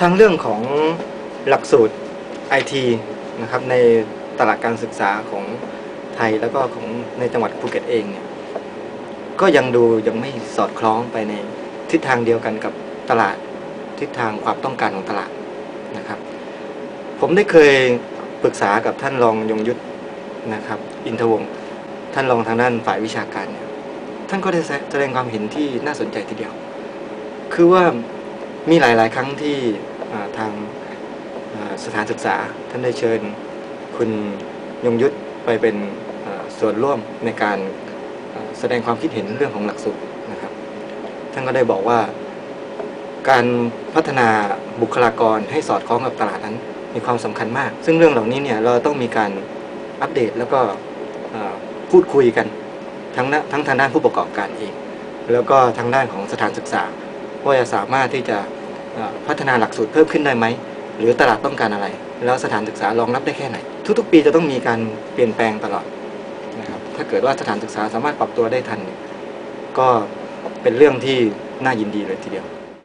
ทางเรื่องของหลักสูตรไอทีนะครับในตลาดการศึกษาของไทยแล้วก็ของในจังหวัดภูเก็ตเองเนี่ยก็ยังดูยังไม่สอดคล้องไปในทิศทางเดียวกันกับตลาดทิศทางความต้องการของตลาดนะครับ ผมได้เคยปรึกษากับท่านรองยงยุทธนะครับ อินทวงศ์ท่านรองทางด้านฝ่ายวิชาการเนี่ยท่านก็ได้แสดงความเห็นที่น่าสนใจทีเดียว คือว่า มีหลาย ๆ ครั้งที่ทางสถานศึกษาท่านได้เชิญคุณยงยุทธไปเป็นส่วนร่วมในการแสดงความคิดเห็นเรื่องของหลักสูตรนะครับ ท่านก็ได้บอกว่าการพัฒนาบุคลากรให้สอดคล้องกับตลาดนั้นมีความสำคัญมาก ซึ่งเรื่องเหล่านี้เนี่ยเราต้องมีการอัปเดตแล้วก็พูดคุยกันทั้งทั้งทางด้านผู้ประกอบการเอง แล้วก็ทางด้านของสถานศึกษาว่าจะสามารถที่จะ พัฒนาหลักสูตรเพิ่มขึ้นได้ไหม หรือตลาดต้องการอะไร แล้วสถานศึกษารองรับได้แค่ไหน ทุกๆ ปีจะต้องมีการเปลี่ยนแปลงตลอดนะครับถ้าเกิดว่าสถานศึกษาสามารถปรับตัวได้ทันเนี่ยก็เป็นเรื่องที่น่ายินดีเลยทีเดียว